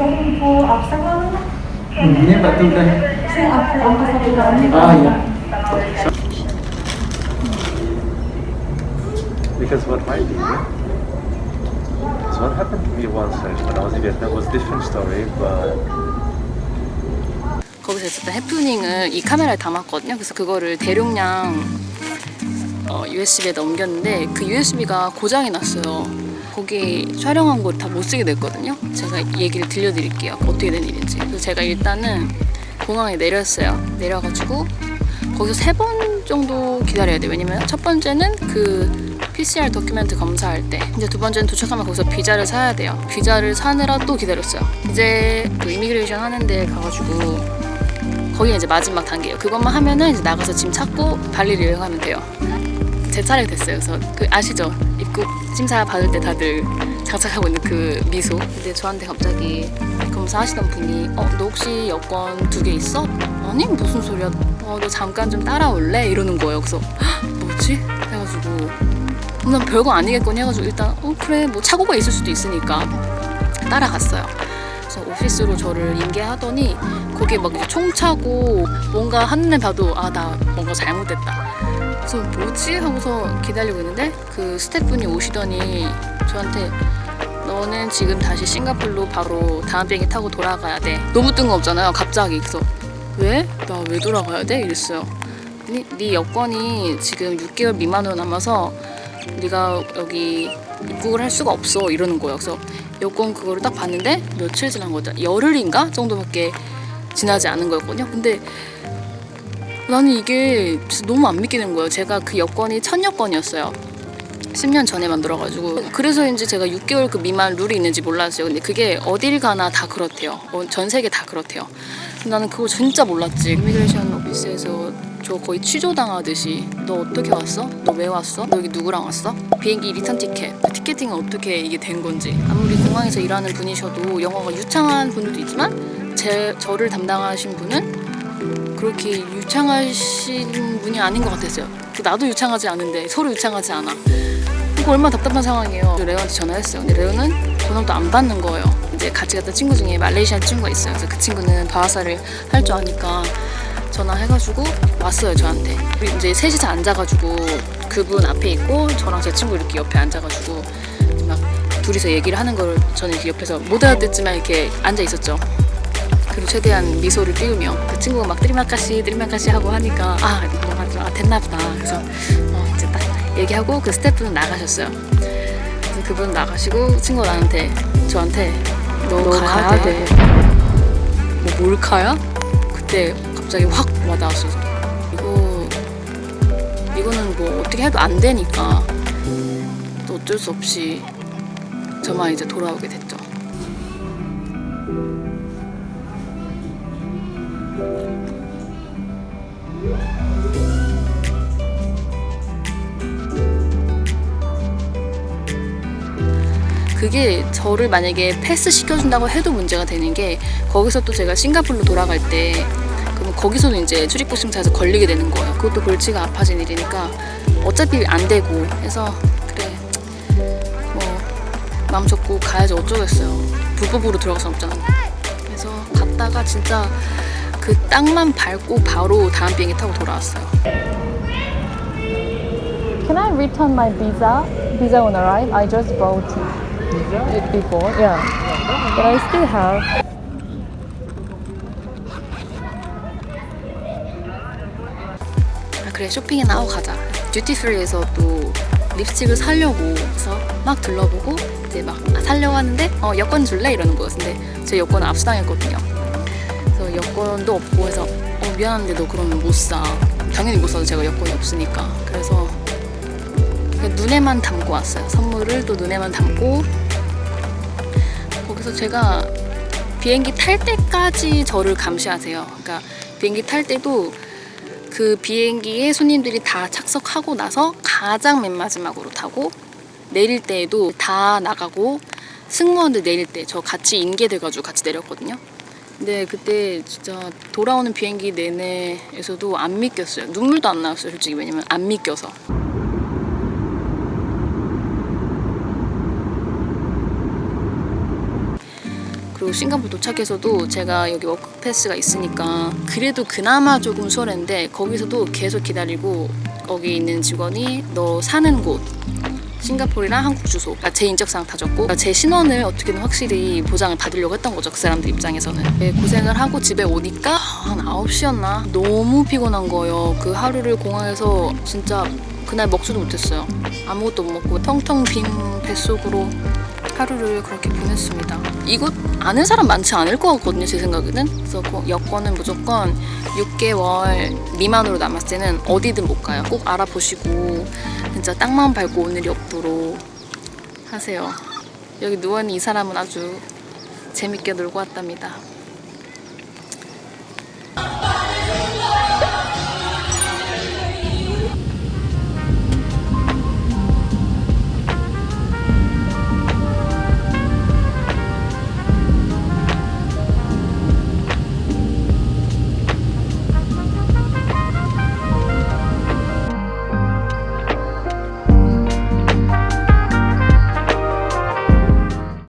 Po, after lang. Ini batu dah. Kasi after ang kasabihan. Ah, ya. Because what I did, so what happened to me once when I was in Vietnam was a different story, but 거기서 있었던 해프닝을 이 카메라에 담았거든요. 그래서 그거를 대용량 어, USB에 넘겼는데 그 USB가 고장이 났어요. 거기 촬영한 걸다못 쓰게 됐거든요. 제가 얘기를 들려드릴게요. 어떻게 된 일인지. 그래서 제가 일단은 공항에 내렸어요. 내려가지고 거기서 세 번 정도 기다려야 돼요. 왜냐면 첫 번째는 그 PCR 도큐멘트 검사할 때 이제 두 번째는 도착하면 거기서 비자를 사야 돼요. 비자를 사느라 또 기다렸어요. 이제 그 이미그레이션 하는데 가가지고 거기는 이제 마지막 단계예요. 그것만 하면은 이제 나가서 짐 찾고 발리를 여행하면 돼요. 제 차례가 됐어요. 그래서 그 아시죠? 입국 심사 받을 때 다들 장착하고 있는 그 미소. 근데 저한테 갑자기 검사하시던 분이 어 너 혹시 여권 두 개 있어? 아니 무슨 소리야? 어 너 잠깐 좀 따라올래? 이러는 거예요. 그래서 헉, 뭐지? 해가지고 어, 난 별거 아니겠거니 해가지고 일단 어 그래 뭐 착오가 있을 수도 있으니까 따라갔어요. 그래서 오피스로 저를 인계하더니 거기에 막총 차고 뭔가 한눈에 봐도 아 나 뭔가 잘못됐다. 그래서 뭐지 하고서 기다리고 있는데 그 스태프분이 오시더니 저한테 너는 지금 다시 싱가폴로 바로 다음 비행기 타고 돌아가야 돼. 너무 뜬금없잖아요. 갑자기 그래서 왜? 나 왜 돌아가야 돼? 이랬어요. 네, 네 여권이 지금 6개월 미만으로 남아서 네가 여기 입국을 할 수가 없어 이러는 거예요. 그래서 여권 그거를 딱 봤는데 며칠 지난 거죠. 열흘인가 정도밖에 지나지 않은 거였거든요. 근데 나는 이게 너무 안 믿기는 거예요. 제가 그 여권이 첫 여권이었어요. 10년 전에 만들어가지고 그래서인지 제가 6개월 그 미만 룰이 있는지 몰랐어요. 근데 그게 어딜 가나 다 그렇대요. 어, 전 세계 다 그렇대요. 나는 그거 진짜 몰랐지. 이미그레이션 오피스에서 저 거의 취조당하듯이 너 어떻게 왔어? 너 왜 왔어? 너 여기 누구랑 왔어? 비행기 리턴 티켓 그 티켓팅은 어떻게 이게 된 건지 아무리 공항에서 일하는 분이셔도 영어가 유창한 분들도 있지만 제 저를 담당하신 분은 그렇게 유창하신 분이 아닌 것 같았어요. 나도 유창하지 않은데 서로 유창하지 않아. 이거 얼마나 답답한 상황이에요. 레오한테 전화했어요. 근데 레오는 전화도 안 받는 거예요. 이제 같이 갔던 친구 중에 말레이시아 친구가 있어요. 그래서 그 친구는 바하사를 할 줄 아니까 전화해가지고 왔어요 저한테. 그리고 이제 셋이서 앉아가지고 그분 앞에 있고 저랑 제 친구 이렇게 옆에 앉아가지고 막 둘이서 얘기를 하는 걸 저는 이렇게 옆에서 못 알아듣지만 이렇게 앉아 있었죠. 그리고 최대한 미소를 띄우며 그 친구가 막 뜨리마카시 뜨리마카시 하고 하니까 아 뭐가 좀 아, 됐나 보다. 그래서 어 이제 딱 얘기하고 그 스태프는 나가셨어요. 그래서 그분 나가시고 친구가 나한테 저한테 너, 가야, 돼. 뭐 몰카야? 그때 갑자기 확 와닿았어요 이거 이거는 뭐 어떻게 해도 안 되니까 또 어쩔 수 없이 저만 이제 돌아오게 됐죠 그게 저를 만약에 패스 시켜준다고 해도 문제가 되는 게 거기서 또 제가 싱가폴로 돌아갈 때 그러면 거기서는 이제 출입국 심사에서 걸리게 되는 거예요. 그것도 골치가 아파진 일이니까 어차피 안 되고 해서 그래 뭐 마음 접고 가야지 어쩌겠어요. 불법으로 들어가서 없잖아. 그래서 갔다가 진짜 그 땅만 밟고 바로 다음 비행기 타고 돌아왔어요. Can I return my visa? Visa when arrive. I just bought it before. Yeah. But I still have. 아, 그래 쇼핑이나 하고 가자. 듀티프리에서 또 립스틱을 사려고 해서 막 둘러보고 이제 막 아, 사려고 하는데 어 여권 줄래 이러는. 근데 제 여권은 압수당했거든요. 여권도 없고 해서 어 미안한데 너 그러면 못 사. 당연히 못 사죠. 제가 여권이 없으니까. 그래서 눈에만 담고 왔어요. 선물을 또 눈에만 담고 거기서 제가 비행기 탈 때까지 저를 감시하세요. 그러니까 비행기 탈 때도 그 비행기에 손님들이 다 착석하고 나서 가장 맨 마지막으로 타고 내릴 때에도 다 나가고 승무원들 내릴 때 저 같이 인계돼가지고 같이 내렸거든요. 근데 그때 진짜 돌아오는 비행기 내내에서도 안 믿겼어요. 눈물도 안 나왔어요, 솔직히 왜냐면 안 믿겨서. 그리고 싱가포르 도착해서도 제가 여기 워크 패스가 있으니까 그래도 그나마 조금 수월했는데 거기서도 계속 기다리고 거기 있는 직원이 너 사는 곳 싱가포르랑 한국 주소 그러니까 제 인적사항 다 적고 그러니까 제 신원을 어떻게든 확실히 보장을 받으려고 했던 거죠 그 사람들 입장에서는 네, 고생을 하고 집에 오니까 한 9시였나 너무 피곤한 거예요 그 하루를 공항에서 진짜 그날 먹지도 못했어요 아무것도 못 먹고 텅텅 빈 뱃속으로 하루를 그렇게 보냈습니다. 이곳 아는 사람 많지 않을 것 같거든요, 제 생각에는. 그래서 그 여권은 무조건 6개월 미만으로 남았을 때는 어디든 못 가요. 꼭 알아보시고 진짜 땅만 밟고 오늘 옆으로 하세요. 여기 누워있는 이 사람은 아주 재밌게 놀고 왔답니다.